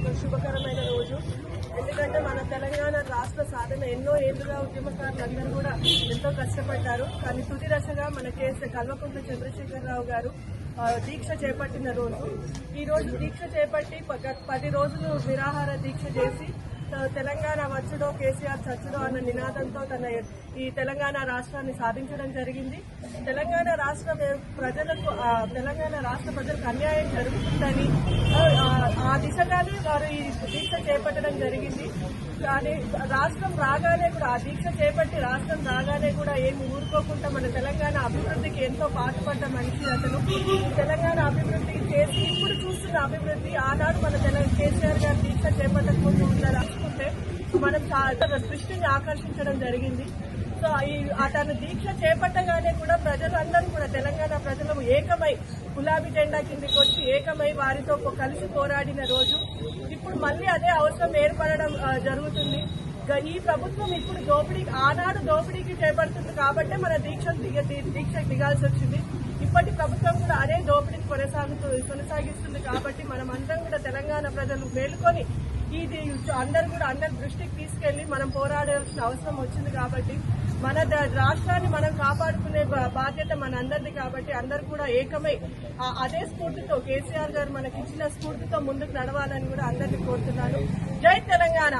ఒక శుభకరమైన రోజు. ఎందుకంటే మన తెలంగాణ రాష్ట్ర సాధన ఎన్నో ఏళ్ళుగా ఉద్యమకారులు అందరూ కూడా ఎంతో కష్టపడ్డారు. కానీ తుది దశగా మన కేసు కల్వకుంట్ల చంద్రశేఖరరావు గారు దీక్ష చేపట్టిన రోజు. ఈ రోజు దీక్ష చేపట్టి పది రోజులు నిరాహార దీక్ష చేసి తెలంగాణ వచ్చుడో కేసీఆర్ చచ్చుడో అన్న నినాదంతో తన ఈ తెలంగాణ రాష్ట్రాన్ని సాధించడం జరిగింది. తెలంగాణ రాష్ట్రం ప్రజలకు ఆ, తెలంగాణ రాష్ట్ర ప్రజలకు అన్యాయం జరుగుతుందని ఆ, దిశగానే వారు ఈ దీక్ష చేపట్టడం జరిగింది. కానీ రాష్ట్రం రాగానే కూడా ఆ దీక్ష చేపట్టి రాష్ట్రం రాగానే కూడా ఏమి ఊరుకోకుండా మన తెలంగాణ అభివృద్ధికి ఎంతో పాటుపడ్డ మనిషి అతను. తెలంగాణ అభివృద్ధికి చేసి ఇప్పుడు చూస్తున్న అభివృద్ధి ఆనాడు మన తెలంగాణ కేసీఆర్ గారు మనం చాలా దృష్టిని ఆకర్షించడం జరిగింది. సో ఈ అతను దీక్ష చేపట్టగానే కూడా ప్రజలందరూ కూడా తెలంగాణ ప్రజలు ఏకమై గులాబీ జెండా కిందికి వచ్చి ఏకమై వారితో కలిసి పోరాడిన రోజు. ఇప్పుడు మళ్ళీ అదే అవసరం ఏర్పడడం జరుగుతుంది. గ- ఈ ప్రభుత్వం ఇప్పుడు దోపిడీకి ఆనాడు దోపిడీకి చేపడుతుంది కాబట్టే మన దీక్ష దిగ దీక్ష దిగాల్సి వచ్చింది. ఇప్పటి ప్రభుత్వం కూడా అదే దోపిడీని కొనసాగుతూ కొనసాగిస్తుంది కాబట్టి మనం అందరం కూడా తెలంగాణ ప్రజలు మేలుకొని ఇది అందరు కూడా అందరి దృష్టికి తీసుకెళ్ళి మనం పోరాడాల్సిన అవసరం వచ్చింది కాబట్టి మన ద- రాష్ట్రాన్ని మనం కాపాడుకునే బాధ్యత మనందరిది కాబట్టి అందరు కూడా ఏకమై అదే స్ఫూర్తితో కేసీఆర్ గారు మనకి ఇచ్చిన స్ఫూర్తితో ముందుకు నడవాలని కూడా అందరినీ కోరుతున్నాను. జై తెలంగాణ!